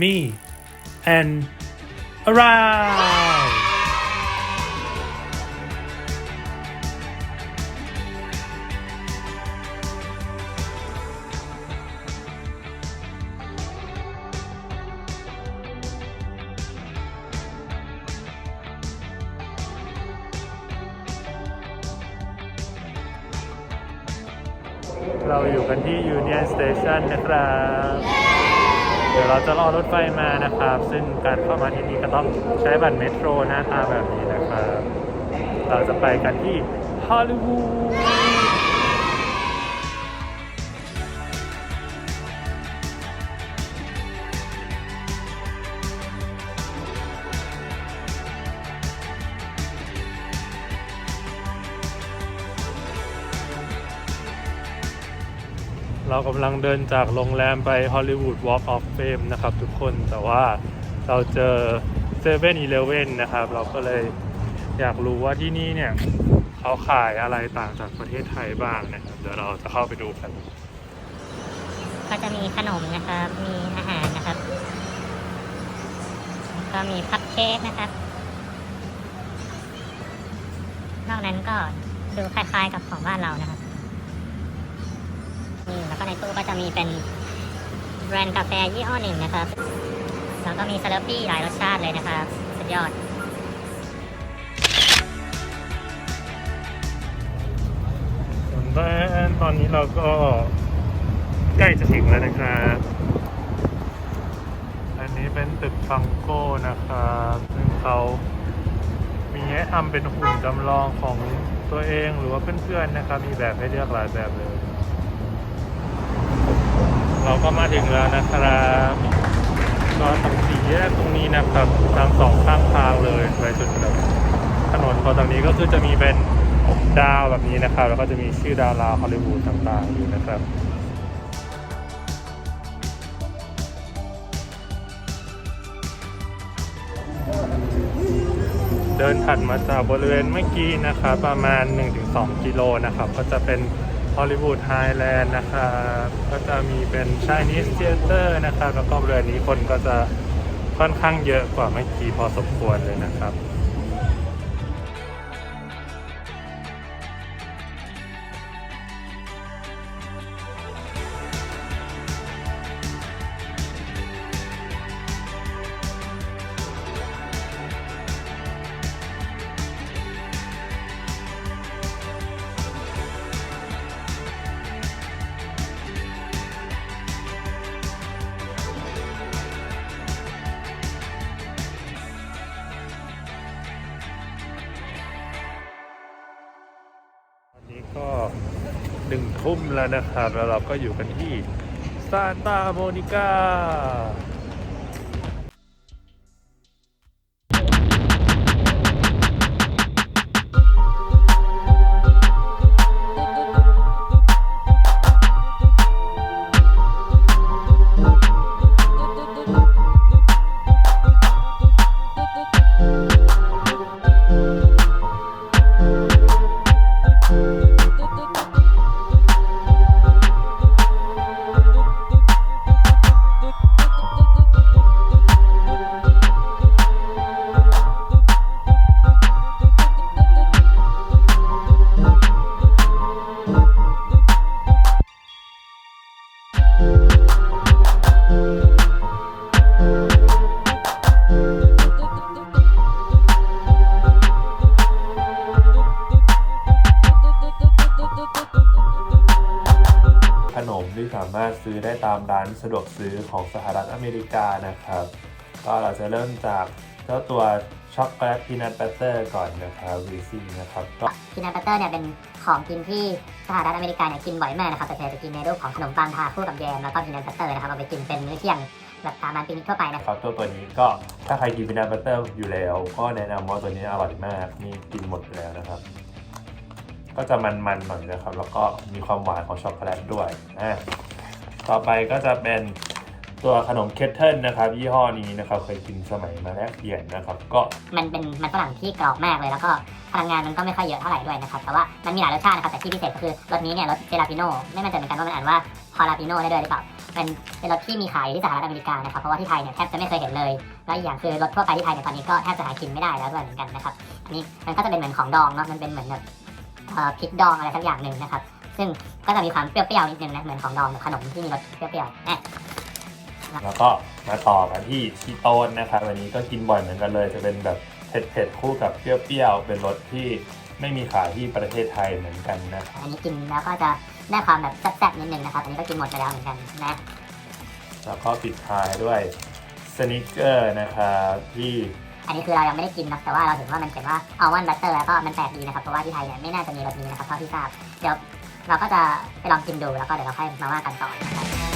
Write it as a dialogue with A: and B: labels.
A: me and around เราอยู่กันที่ Union Station นะครับ เดี๋ยวเราจะรอรถไฟมานะครับ ซึ่งการเข้ามาที่นี่ก็ต้องใช้บัตรเมโทรหน้าตาแบบนี้นะครับ เราจะไปกันที่ฮอลลีวูด เรากำลังเดินจากโรงแรมไป Hollywood Walk of Fame นะครับทุกคนแต่ว่าเราเจอ7 e เ e ่ e อนะครับ เราก็เลยอยากรู้ว่าที่นี่เนี่ยเขาขายอะไรต่างจากประเทศไทยบ้างนะครับ เดี๋ยวเราจะเข้าไปดูกัน
B: ก็จะมีขนมนะครับ มีอาหารนะครับก็มีคัพเค้กนะครับ นอกนั้นก็ดูคล้ายๆกับของบ้านเรานะครับ ตู้ก็จะมีเป็นแบรนด์กาแฟยี่ห้อหนึ่งนะครับ แล้วก็มีสลัปี้หลายรสชาติเลยนะครับ สุดยอด
A: ส่วนบ้านตอนนี้เราก็ใกล้จะถึงแล้วนะครับ อันนี้เป็นตึกฟังโก้นะครับซึ่งเขามีให้ทำเป็นหุ่นจำลองของตัวเองหรือว่าเพื่อนๆนะครับ มีแบบให้เลือกหลายแบบเลย เราก็มาถึงแล้วนะครับก็ตรงสี่แยกตรงนี้นะครับทางสองข้างทางเลยไปจนแบบถนนพอตรงนี้ก็คือจะมีเป็นดาวแบบนี้นะครับ แล้วก็จะมีชื่อดาราฮอลลีวูดต่างๆอยู่นะครับเดินถัดมาจากบริเวณเมื่อกี้นะครับ ประมาณ 1-2 กิโลนะครับ ก็จะเป็น อลลีวูดไฮแลนด์นะครับก็จะมีเป็นชายนิสเทเตอร์นะครับแล้วก็บริเวณนี้คนก็จะค่อนข้างเยอะกว่าเมื่อกี้พอสมควรเลยนะครับ นี้ก็หนึ่งทุ่มแล้วนะครับ แล้วเราก็อยู่กันที่ซานตาโมนิกา นมที่สามารถซื้อได้ตามร้านสะดวกซื้อของสหรัฐอเมริกานะครับ ก็เราจะเริ่มจากเจ้าตัวช็อกโกแลตพีนัทบัตเตอร์ก่อนนะครับวีซิ่งนะครับก็
B: พีนัทบัตเตอร์เนี่ยเป็นของกินที่สหรัฐอเมริกาเนี่ยกินบ่อยมากนะครับแต่ส่วนใหญ่จะกินในรูปของขนมปังทาคู่กับแยมแล้วก็พีนัทบัตเตอร์นะครับเอาไปกินเป็นมื้อเที่ยงแบบตามร้านปิกนิกทั่วไปนะ
A: ครับตัวตัวนี้ก็ถ้าใครกินพีนัทบัตเตอร์อยู่แล้ว ก็แนะนำว่าตัวนี้อร่อยมากนี่กินหมดไปแล้วนะครับ ก็จะมันๆหน่อยนะครับ แล้วก็มีความหวานของช็อกโกแลตด้วยอะต่อไปก็จะเป็น
C: ตัวขนมเคทเทิลนะครับ ยี่ห้อนี้นะครับเคยกินสมัยมาแลกเปลี่ยนนะครับ ก็
B: มันเป็นมันฝรั่งที่กรอบมากเลยแล้วก็พลังงานมันก็ไม่ค่อยเยอะเท่าไหร่ด้วยนะครับแต่ว่ามันมีหลายรสชาตินะครับแต่ที่พิเศษก็คือรสนี้เนี่ยรสเจลาปิโน่ไม่มั่นใจเหมือนกันว่ามันอ่านว่าพอลาปิโน่ได้ด้วยหรือเปล่าเป็นเป็นรสที่มีขายที่สหรัฐอเมริกานะครับเพราะว่าที่ไทยเนี่ยแทบจะไม่เคยเห็นเลยแล้วอีกอย่างคือรสทั่วไปที่ไทยเนี่ยตอนนี้ก็แทบจะหากินไม่ได้แล้วด้วยเหมือนกันนะครับอันนี้มันก็จะเป็นเหมือนของดองเนาะมันเป็นเหมือนแบบ พริกดองอะไรสักอย่างหนึ่งนะครับ ซึ่งก็จะมีความเปรี้ยวๆนิดนึงนะเหมือนของดองแบบขนมที่มีรสเปรี้ยวๆแน่
C: แล้วก็มาต่อกันที่ชีโต้นนะครับวันนี้ก็กินบ่อยเหมือนกันเลย จะเป็นแบบเผ็ดๆคู่กับเปรี้ยวๆเป็นรสที่ไม่มีขายที่ประเทศไทยเหมือนกันนะครับ
B: อันนี้กินแล้วก็จะได้ความแบบแซ่บๆนิดนึงนะครับ อันนี้ก็กินหมดไปแล้วเหมือนกันนะ
C: แล้วก็ปิดท้ายด้วยสนิเกอร์นะครับที่
B: อันนี้คือเรายังไม่ได้กินนะแต่ว่าเราเห็นว่ามันเขียนว่าอัลมอนด์บัตเตอร์แล้วก็มันแปลกดีนะครับเพราะว่าที่ไทยเนี่ยไม่น่าจะมีแบบนี้นะครับเท่าที่ทราบเดี๋ยวเราก็จะไปลองกินดูแล้วก็เดี๋ยวเราค่อยมาว่ากันต่อนะครับ